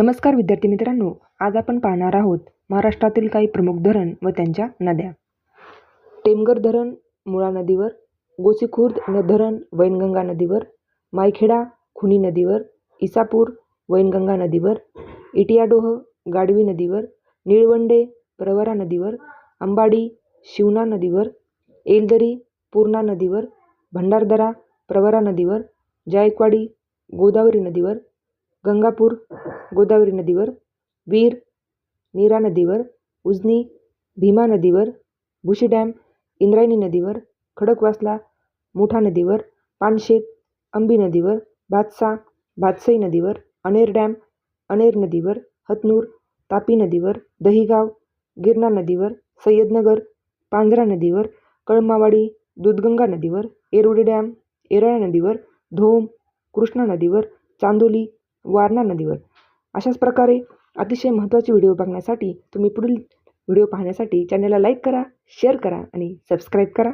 नमस्कार विद्यार्थी मित्रांनो आज आपण पाहणार आहोत महाराष्ट्रातील काही प्रमुख धरण व त्यांच्या नद्या. टेमगर धरण मुळा नदीवर गोसीखुर्द न धरण वैनगंगा नदीवर मायखेडा खुनी नदीवर इसापूर वैनगंगा नदीवर इटियाडोह गाडवी नदीवर निळवंडे प्रवरा नदीवर अंबाडी शिवना नदीवर एलदरी पूर्णा नदीवर भंडारदरा प्रवरा नदीवर जायकवाडी गोदावरी नदीवर गंगापूर गोदावरी नदीवर वीर नीरा नदीवर उजनी भीमा नदीवर भुशी डॅम इंद्रायणी नदीवर खडकवासला मुठा नदीवर पानशेत अंबी नदीवर भातसा भातसई नदीवर अनेर डॅम अनेर नदीवर हतनूर तापी नदीवर दहिगाव गिरणा नदीवर सय्यदनगर पांझरा नदीवर कळमावाडी दूधगंगा नदीवर येरवडे डॅम येरळा नदीवर धोम कृष्णा नदीवर चांदोली वारणा नदीवर. अशाच प्रकारे अतिशय महत्त्वाचे व्हिडिओ बघण्यासाठी तुम्ही पुढील व्हिडिओ पाहण्यासाठी चॅनलला लाईक करा शेअर करा आणि सबस्क्राईब करा.